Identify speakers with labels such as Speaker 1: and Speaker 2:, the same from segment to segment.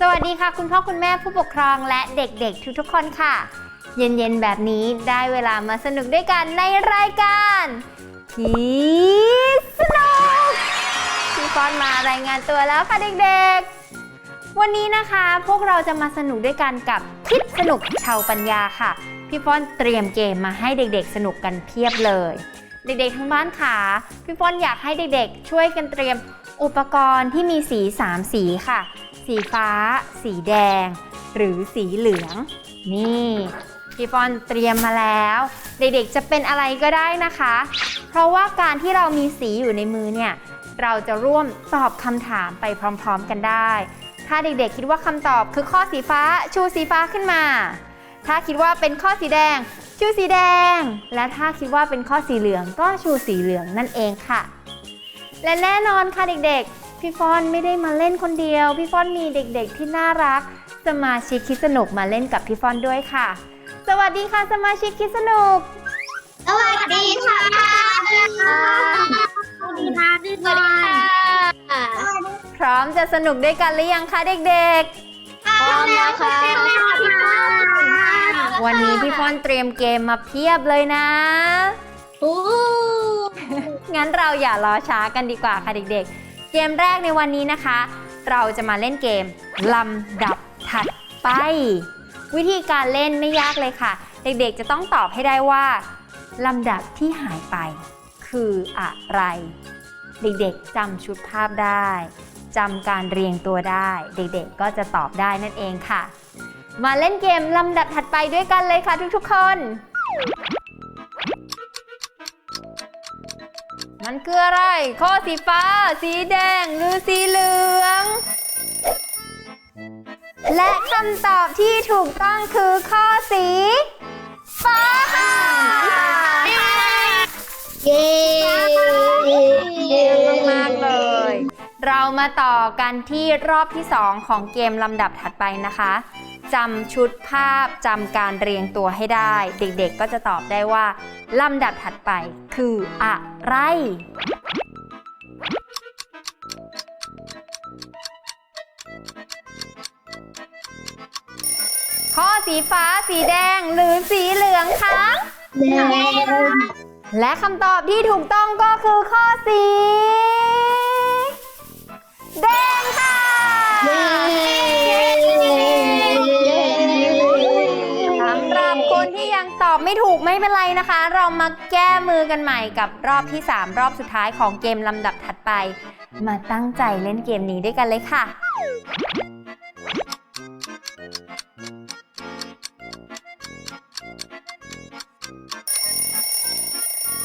Speaker 1: สวัสดีค่ะ
Speaker 2: คุณพ่อคุณแม่ผู้ปกครองและเด็กๆ ทุกๆคนค่ะ เย็นๆ แบบนี้ได้เวลามาสนุกด้วยกันในรายการคิดสนุกพี่ฟอนมารายงานตัวแล้วค่ะเด็กๆ วันนี้นะคะพวกเราจะมาสนุกด้วยกันกับคิดสนุกชาวปัญญาค่ะ พี่ฟอนเตรียมเกมมาให้เด็กๆ สนุกกันเพียบเลย เด็กๆทั้งบ้านค่ะพี่ฟอนอยากให้เด็กๆ ช่วยกันเตรียมอุปกรณ์ที่มีสี 3 สีค่ะ สีฟ้า สีแดง หรือสีเหลือง นี่พี่ฟอนเตรียมมาแล้ว เด็กๆจะเป็นอะไรก็ได้นะคะ เพราะว่าการที่เรามีสีอยู่ในมือเนี่ย เราจะร่วมตอบคำถามไปพร้อมๆกันได้ ถ้าเด็กๆคิดว่าคำตอบคือข้อสีฟ้าชูสีฟ้าขึ้นมา ถ้าคิดว่าเป็นข้อสีแดง ชูสีแดง และถ้าคิดว่าเป็นข้อสีเหลืองก็ชูสีเหลืองนั่นเองค่ะ และแน่นอนค่ะเด็กๆ พี่ฟอนไม่ได้มาเล่นคนเดียว พี่ฟอนมีเด็กๆที่น่ารัก สมาชิกคิดสนุกมาเล่นกับพี่ฟอนด้วยค่ะ สวัสดีค่ะสมาชิกคิดสนุก
Speaker 1: สวัสดีค่ะสวัสดีค่ะพี่บอล
Speaker 2: พร้อมจะสนุกด้วยกันหรือยังคะเด็ก
Speaker 1: พร้อมแล้วค่ะพี่บอล
Speaker 2: ๆ วันนี้พี่ฟอนเตรียมเกมมาเพียบเลยนะ
Speaker 1: โอ้
Speaker 2: งั้นเราอย่ารอช้ากันดีกว่าค่ะเด็กๆ เกมแรกในวันนี้นะคะ เราจะมาเล่นเกมลำดับถัดไป วิธีการเล่นไม่ยากเลยค่ะ เด็กๆจะต้องตอบให้ได้ว่าลำดับที่หายไป คืออะไร เด็กๆจำชุดภาพได้จำการเรียงตัวได้ เด็กๆก็จะตอบได้นั่นเองค่ะ มาเล่นเกมลำดับถัดไปด้วยกันเลยค่ะทุกๆคน มันคืออะไร ข้อสีฟ้า สีแดง หรือสีเหลือง และคำตอบที่ถูกต้องคือข้อสี ฟ้าค่ะ
Speaker 1: เย้
Speaker 2: เก่งมากๆเลย เรามาต่อกันที่รอบที่ 2 ของเกมลำดับถัดไปนะคะ จำชุดภาพจำการเรียงตัวให้ได้ เด็กๆก็จะตอบได้ว่า ลำดับถัดไปคืออะไร ข้อสีฟ้าสีแดงหรือสีเหลืองคะและคำตอบที่ถูกต้องก็คือข้อสีแดงค่ะ ตอบไม่ถูกไม่เป็นไรนะคะ เรามาแก้มือกันใหม่กับรอบที่ 3 รอบสุดท้ายของเกมลำดับถัดไป มาตั้งใจเล่นเกมนี้ด้วยกันเลยค่ะ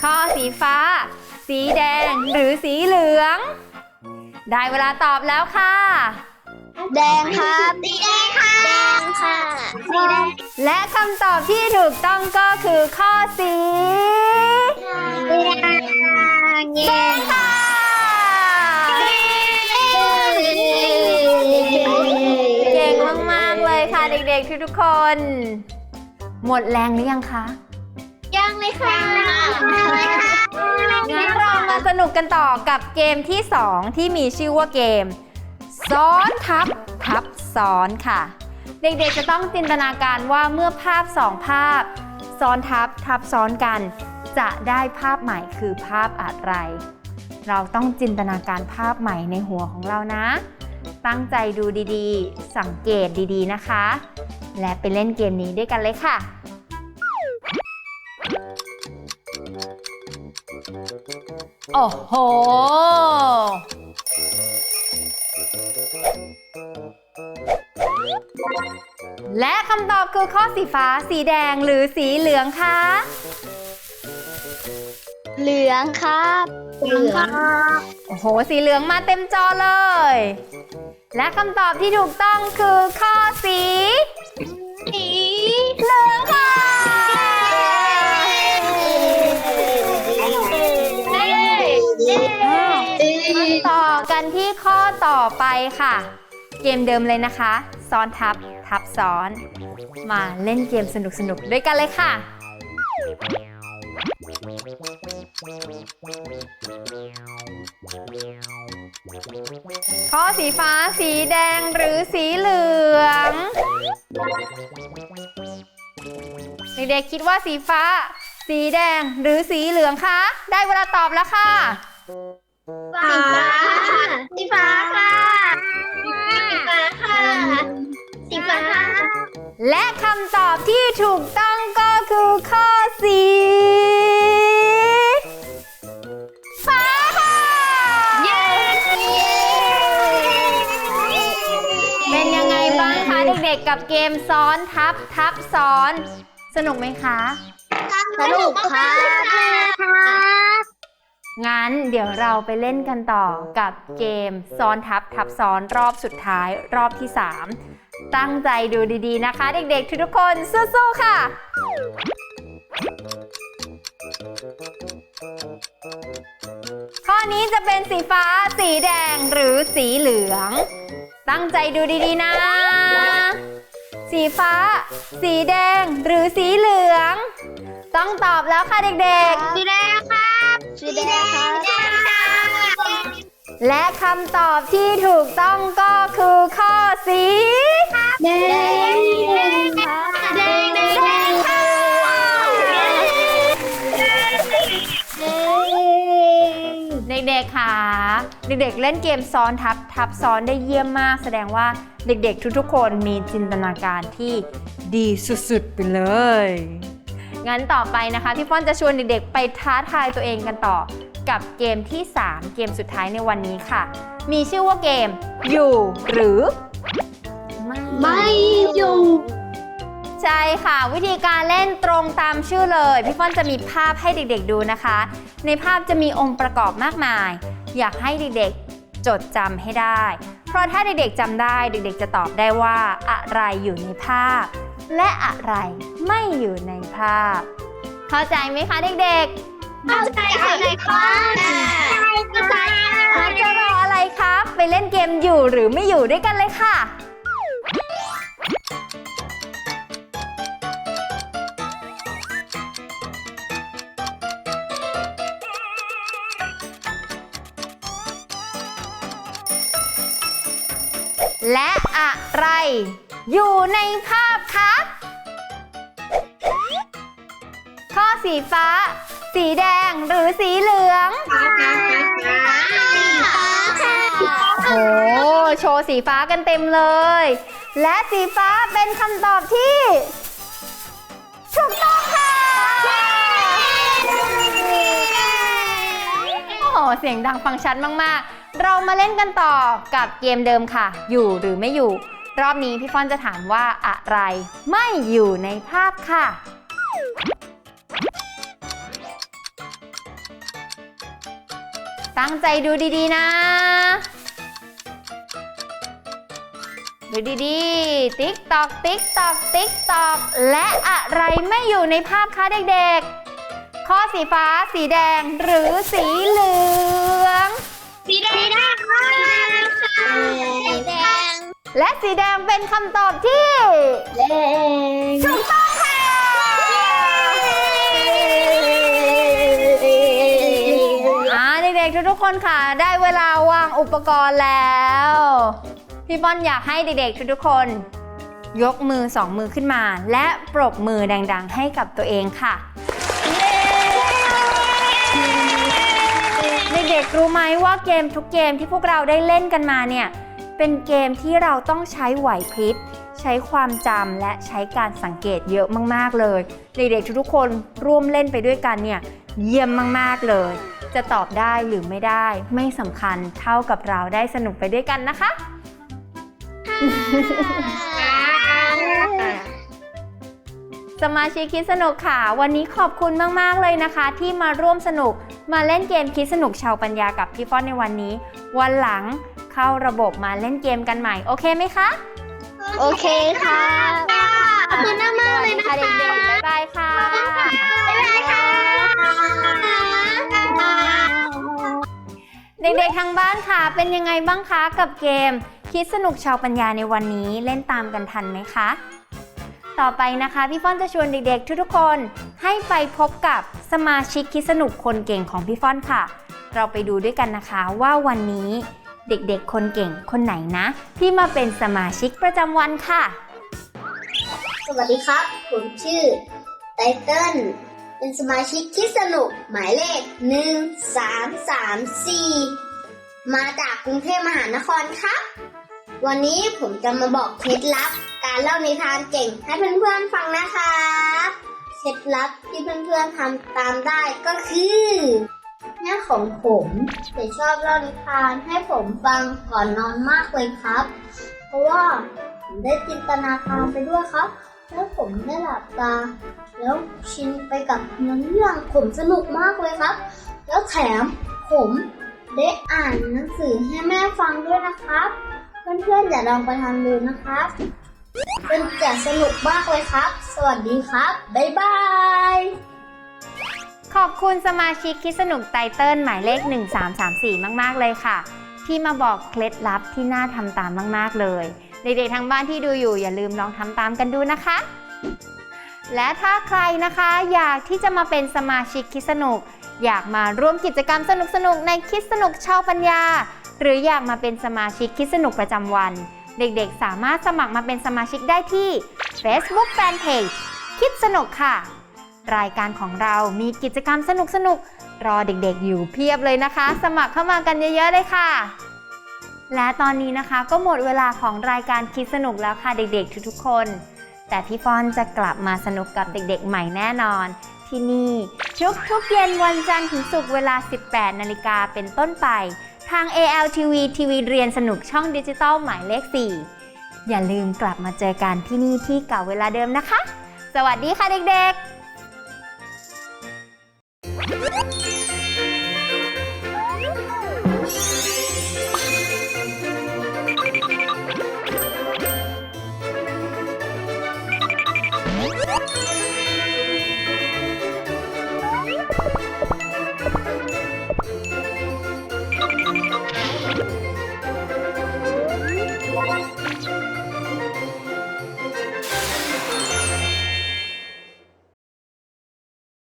Speaker 2: ข้อสีฟ้า สีแดง หรือสีเหลือง ได้เวลาตอบแล้วค่ะ
Speaker 1: แดงครับสีแดงค่ะแดง ค่ะสีแดง
Speaker 2: และคำตอบที่ถูกต้องก็คือข้อสี
Speaker 1: สีแดง
Speaker 2: แดงค่ะเก่งมากๆเลยค่ะเด็กๆทุกๆคน หมดแรงหรือยังคะ
Speaker 1: ยังเลยค่ะยังเลยค่ะ
Speaker 2: งั้นเรามาสนุกกันต่อกับเกมที่ 2 ที่มีชื่อว่าเกม ซ้อนทับทับซ้อนค่ะ เด็กๆจะต้องจินตนาการว่าเมื่อภาพสองภาพ ซ้อนทับทับซ้อนกัน จะได้ภาพใหม่คือภาพอะไร เราต้องจินตนาการภาพใหม่ในหัวของเรานะ ตั้งใจดูดีๆ สังเกตดีๆนะคะ และไปเล่นเกมนี้ด้วยกันเลยค่ะ โอ้โห และคำตอบคือข้อสีฟ้า สีแดงหรือสีเหลืองคะ
Speaker 1: เหลืองครับเหลือง
Speaker 2: โอ้โห สีเหลืองมาเต็มจอเลย และคำตอบที่ถูกต้องคือข้อสี
Speaker 1: สี
Speaker 2: เหลืองค่ะมาต่อกันที่ข้อต่อไปค่ะ เกมเดิมเลยนะคะ ซ้อนทับ ทับซ้อน มาเล่นเกมสนุกๆ ด้วยกันเลยค่ะ ข้อสีฟ้า สีแดงหรือสีเหลือง เด็กๆคิดว่าสีฟ้า สีแดงหรือสีเหลืองคะ ได้เวลาตอบแล้วค่ะ
Speaker 1: สีฟ้า สีฟ้าค่ะ สีฟ้า
Speaker 2: และคำตอบที่ถูกต้องก็คือข้อสีฟ้าค่ะ
Speaker 1: เย้
Speaker 2: เป็นยังไงบ้างคะเด็กๆกับเกมซ้อนทับทับซ้อน สนุกไหมคะ
Speaker 1: สนุกค่ะ
Speaker 2: งั้นเดี๋ยวเราไปเล่นกันต่อกับเกมซ้อนทับทับซ้อนรอบสุดท้ายรอบที่ 3 ตั้งใจดูดีๆนะคะ เด็กๆ ทุกๆคนสู้ๆค่ะ ข้อนี้จะเป็นสีฟ้า สีแดงหรือสีเหลือง ตั้งใจดูดีๆนะ สีฟ้า สีแดงหรือสีเหลือง ต้องตอบแล้วค่ะเด็กๆ
Speaker 1: สีแดงครับ สีแดงครับ
Speaker 2: และคำตอบที่ถูกต้องก็คือข้อสี
Speaker 1: แดงแดงแดงแดงแดงค่ะ
Speaker 2: เด็กๆค่ะ เด็กๆ เล่นเกมซ้อนทับทับซ้อนได้เยี่ยมมาก แสดงว่าเด็กๆ ทุกๆ คนมีจินตนาการที่ดีสุดๆ ไปเลย งั้นต่อไปนะคะพี่ฟ้อนจะชวนเด็กๆ ไปท้าทายตัวเองกันต่อ กับเกมที่ 3 เกมสุดท้ายในวันนี้ค่ะ มีชื่อว่าเกมอยู่หรือ
Speaker 1: ไม่อยู่
Speaker 2: ใช่ค่ะ วิธีการเล่นตรงตามชื่อเลย พี่ฟ้อนจะมีภาพให้เด็กๆดูนะคะ ในภาพจะมีองค์ประกอบมากมาย อยากให้เด็กๆจดจำให้ได้ เพราะถ้าเด็กๆจำได้เด็กๆจะตอบได้ว่าอะไรอยู่ในภาพ และอะไรไม่อยู่ในภาพ เข้าใจไหมคะเด็กๆ
Speaker 1: เข้าใจค่ะในคลาสเข้าใจ
Speaker 2: ๆ
Speaker 1: ค่ะ
Speaker 2: เราจะรออะไรคะไปเล่นเกมอยู่หรือไม่อยู่ด้วยกันเลยค่ะ และอะไร อยู่ในภาพคะข้อสีฟ้า สีแดงหรือสีเหลืองโอ้โชว์สีฟ้ากันเต็มเลย และสีฟ้าเป็นคำตอบที่ถูกต้องค่ะโอ้โหเสียงดังฟังชัดมากๆ เรามาเล่นกันต่อกับเกมเดิมค่ะ อยู่หรือไม่อยู่ รอบนี้พี่ฟอนจะถามว่าอะไร ไม่อยู่ในภาพค่ะ ตั้งใจดูดีๆนะ ดูดีๆ ติ๊กตอก ติ๊กตอก ติ๊กตอก และอะไรไม่อยู่ในภาพคะเด็กๆ ข้อสีฟ้า สีแดง หรือสีเหลือง
Speaker 1: สีแดงค่ะสีแดง
Speaker 2: และสีแดงเป็นคำตอบที่
Speaker 1: แดง
Speaker 2: ถูกต้อง คนค่ะ ได้เวลาวางอุปกรณ์แล้ว พี่บอลอยากให้เด็กๆทุกๆคน ยกมือสองมือขึ้นมา และปรบมือดังๆ ให้กับตัวเองค่ะ เด็กๆรู้ไหมว่าเกมทุกเกมที่พวกเราได้เล่นกันมาเนี่ย เป็นเกมที่เราต้องใช้ไหวพริบใช้ความจำและใช้การสังเกตเยอะมากๆเลย เด็กๆทุกๆคนร่วมเล่นไปด้วยกันเนี่ยเยี่ยมมากๆเลย จะตอบได้หรือไม่ได้ไม่สำคัญเท่ากับเราได้สนุกไปด้วยกันนะคะ สมาชิกคิดสนุกค่ะ วันนี้ขอบคุณมาก ๆ เลยนะคะ ที่มาร่วมสนุกมาเล่นเกมคิดสนุกชาวปัญญากับพี่ฟ้อนในวันนี้ วันหลังเข้าระบบมาเล่นเกมกันใหม่ โอเคไหมคะ
Speaker 1: โอเคค่ะขอบคุณมากๆเลยนะคะ
Speaker 2: เด็กๆบ๊ายบายค่ะ
Speaker 1: บ๊ายบายค่ะ
Speaker 2: เด็กๆทางบ้านค่ะ เป็นยังไงบ้างคะกับเกม คิดสนุกชาวปัญญาในวันนี้เล่นตามกันทันไหมคะ ต่อไปนะคะพี่ฟ้อนจะชวนเด็กๆ ทุกๆคนให้ไปพบกับสมาชิกคิดสนุกคนเก่งของพี่ฟ้อนค่ะ เราไปดูด้วยกันนะคะว่าวันนี้เด็กๆ คนเก่งคนไหนนะ ที่มาเป็นสมาชิกประจำวันค่ะ
Speaker 1: สวัสดีครับ ผมชื่อไตเติ้ล เป็นสมาชิกคิดสนุกหมายเลขหนึ่งสามสามสี่มาจากกรุงเทพมหานครครับ วันนี้ผมจะมาบอกเคล็ดลับ การเล่านิทานเก่งให้เพื่อนๆฟังนะครับเคล็ดลับที่เพื่อนๆทำตามได้ก็คือแม่ของผมจะชอบเล่านิทานให้ผมฟังก่อนนอนมากเลยครับ เพราะว่าผมได้จินตนาการไปด้วยครับ แล้วผมได้หลับตา แล้วชินไปกับเนื้อเรื่องผมสนุกมากเลยครับ แล้วแถมผมได้อ่านหนังสือให้แม่ฟังด้วยนะครับ เพื่อนๆอย่าลองไปทำดูนะครับเป็นจะสนุกมากเลยครับ สวัสดีครับ บ๊ายบาย
Speaker 2: ขอบคุณสมาชิกคิดสนุกไตเติ้ลหมายเลข 1334 มาก ๆ เลยค่ะ ที่มาบอกเคล็ดลับที่น่าทำตามมาก ๆ เลย เด็กๆทางบ้านที่ดูอยู่อย่าลืมลองทำตามกันดูนะคะ และถ้าใครนะคะอยากที่จะมาเป็นสมาชิกคิดสนุก อยากมาร่วมกิจกรรมสนุกๆในคิดสนุกชาวปัญญา หรืออยากมาเป็นสมาชิกคิดสนุกประจำวัน เด็กๆ สามารถสมัครมาเป็นสมาชิกได้ที่ Facebook Fanpage คิดสนุกค่ะ รายการของเรามีกิจกรรมสนุกๆรอเด็กๆอยู่เพียบเลยนะคะ สมัครเข้ามากันเยอะๆเลยค่ะ และตอนนี้นะคะก็หมดเวลาของรายการคิดสนุกแล้วค่ะเด็กๆ ทุกๆคน แต่พี่ฟอนจะกลับมาสนุกกับเด็กๆ ใหม่แน่นอน ที่นี่ทุกๆเย็นวันจันทร์ถึงศุกร์เวลา 18 นาฬิกาเป็นต้นไป ทาง ALTV ทีวีเรียนสนุกช่องดิจิตอลหมายเลข 4 อย่าลืมกลับมาเจอกันที่นี่ที่เก่าเวลาเดิมนะคะ สวัสดีค่ะเด็กๆ